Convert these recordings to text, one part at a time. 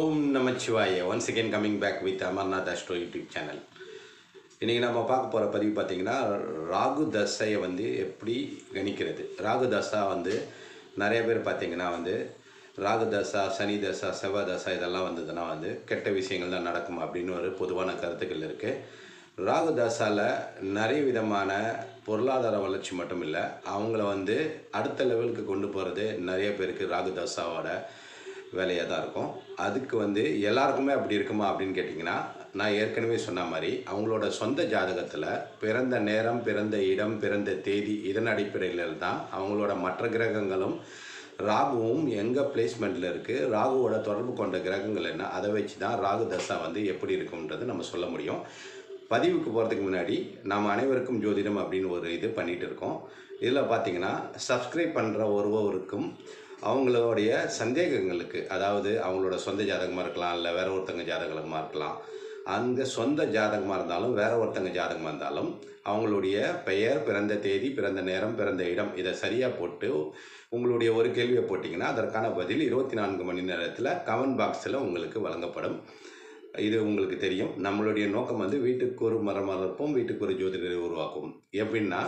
Om Namachivaya. Once again coming back with Amarnath astro YouTube channel இன்றைக்கி நம்ம பார்க்க போகிற பதிவு பார்த்திங்கன்னா ராகு தசையை வந்து எப்படி கணிக்கிறது? ராகு தசா வந்து நிறைய பேர் பார்த்திங்கன்னா வந்து ராகு தசா சனி தசா செவ்வாய் தசா இதெல்லாம் வந்ததுன்னா வந்து கெட்ட விஷயங்கள் தான் நடக்கும் அப்படின்னு ஒரு பொதுவான கருத்துக்கள் இருக்குது ராகு தசாவில் நிறைய விதமான பொருளாதார வளர்ச்சி மட்டும் இல்லை அவங்கள வந்து அடுத்த லெவலுக்கு கொண்டு போகிறது நிறைய பேருக்கு ராகு தசாவோட வேலையாக தான் இருக்கும். அதுக்கு வந்து எல்லாருக்குமே அப்படி இருக்குமா அப்படின்னு கேட்டிங்கன்னா நான் ஏற்கனவே சொன்ன மாதிரி அவங்களோட சொந்த ஜாதகத்தில் பிறந்த நேரம் பிறந்த இடம் பிறந்த தேதி இதன் அடிப்படையில் தான் அவங்களோட மற்ற கிரகங்களும் ராகுவும் எங்கே பிளேஸ்மெண்ட்டில் இருக்குது ராகுவோட தொடர்பு கொண்ட கிரகங்கள் என்ன அதை வச்சு தான் ராகு தசா வந்து எப்படி இருக்கும்ன்றது நம்ம சொல்ல முடியும். பதிவுக்கு போகிறதுக்கு முன்னாடி நாம் அனைவருக்கும் ஜோதிடம் அப்படின்னு ஒரு இது பண்ணிகிட்டு இருக்கோம். இதில் பார்த்தீங்கன்னா சப்ஸ்கிரைப் பண்ணுற ஒருவருக்கும் அவங்களுடைய சந்தேகங்களுக்கு அதாவது அவங்களோட சொந்த ஜாதகமாக இருக்கலாம் இல்லை வேற ஒருத்தங்க ஜாதகமாக இருக்கலாம். அந்த சொந்த ஜாதகமாக இருந்தாலும் வேற ஒருத்தங்க ஜாதகமாக இருந்தாலும் அவங்களுடைய பெயர் பிறந்த தேதி பிறந்த நேரம் பிறந்த இடம் இதை சரியாக போட்டு உங்களுடைய ஒரு கேள்வியை போட்டிங்கன்னா அதற்கான பதில் இருபத்தி நான்கு மணி நேரத்தில் கமெண்ட் பாக்ஸில் உங்களுக்கு வழங்கப்படும். இது உங்களுக்கு தெரியும். நம்மளுடைய நோக்கம் வந்து வீட்டுக்கு ஒரு மரம் வீட்டுக்கு ஒரு ஜோதிடரை உருவாக்கும். எப்படின்னா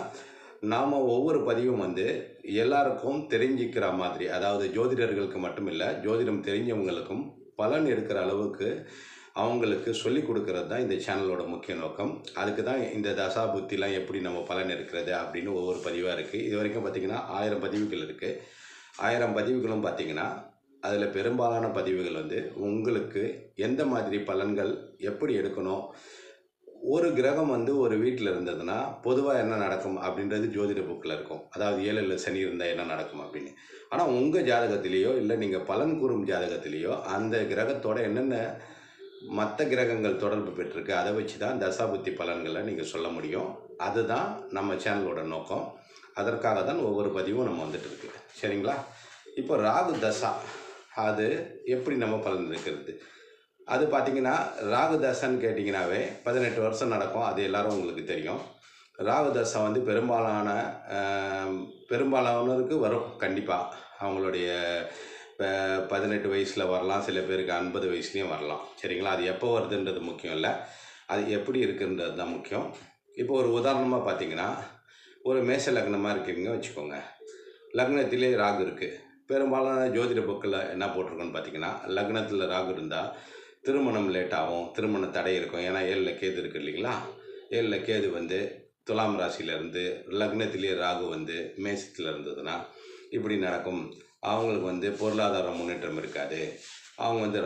நாம் ஒவ்வொரு பதிவும் வந்து எல்லாருக்கும் தெரிஞ்சிக்கிற மாதிரி அதாவது ஜோதிடர்களுக்கு மட்டும் இல்லை ஜோதிடம் தெரிஞ்சவங்களுக்கும் பலன் எடுக்கிற அளவுக்கு அவங்களுக்கு சொல்லி கொடுக்கறது தான் இந்த சேனலோட முக்கிய நோக்கம். அதுக்கு தான் இந்த தசா புத்திலாம் எப்படி நம்ம பலன் எடுக்கிறது அப்படின்னு ஒவ்வொரு பதிவாக இருக்குது இது வரைக்கும் பார்த்திங்கன்னா ஆயிரம் பதிவுகள் இருக்குது ஆயிரம் பதிவுகளும் பார்த்திங்கன்னா அதில் பெரும்பாலான பதிவுகள் வந்து உங்களுக்கு எந்த மாதிரி பலன்கள் எப்படி எடுக்கணும் ஒரு கிரகம் வந்து ஒரு வீட்டில் இருந்ததுன்னா பொதுவாக என்ன நடக்கும் அப்படின்றது ஜோதிட புக்கில் இருக்கும். அதாவது ஏழில் சனி இருந்தால் என்ன நடக்கும் அப்படின்னு. ஆனால் உங்கள் ஜாதகத்திலேயோ இல்லை நீங்கள் பலன் கூறும் ஜாதகத்திலேயோ அந்த கிரகத்தோட என்னென்ன மற்ற கிரகங்கள் தொடர்பு பெற்றிருக்கு அதை வச்சு தான் தசாபுத்தி பலன்களை நீங்கள் சொல்ல முடியும். அதுதான் நம்ம சேனலோட நோக்கம். அதற்காக தான் ஒவ்வொரு பதிவும் நம்ம வந்துட்டு இருக்கு. சரிங்களா? இப்போ ராகு தசா அது எப்படி நம்ம பலன் இருக்கிறது? அது பார்த்தீங்கன்னா ராகு தசன்னு கேட்டிங்கனாவே பதினெட்டு வருஷம் நடக்கும். அது எல்லாரும் உங்களுக்கு தெரியும். ராகு தசை வந்து பெரும்பாலான பெரும்பாலானவருக்கு வரும் கண்டிப்பாக அவங்களுடைய பதினெட்டு வயசில் வரலாம். சில பேருக்கு ஐம்பது வயசுலேயும் வரலாம். சரிங்களா? அது எப்போ வருதுன்றது முக்கியம் இல்லை. அது எப்படி இருக்குன்றது தான் முக்கியம். இப்போ ஒரு உதாரணமாக பார்த்தீங்கன்னா ஒரு மேச லக்னமாக இருக்கிறீங்க வச்சுக்கோங்க. லக்னத்திலே ராகு இருக்குது பெரும்பாலான ஜோதிட புக்கில் என்ன போட்டிருக்கோன்னு பார்த்தீங்கன்னா லக்னத்தில் ராகு இருந்தால் திருமணம் லேட் ஆகும் திருமண தடை இருக்கும். ஏன்னா ஏழில் கேது இருக்கு இல்லைங்களா? ஏழில் கேது வந்து துலாம் ராசியிலேருந்து லக்னத்திலேயே ராகு வந்து மேசத்தில் இருந்ததுன்னா இப்படி நடக்கும். அவங்களுக்கு வந்து பொருளாதார முன்னேற்றம் இருக்காது. அவங்க வந்து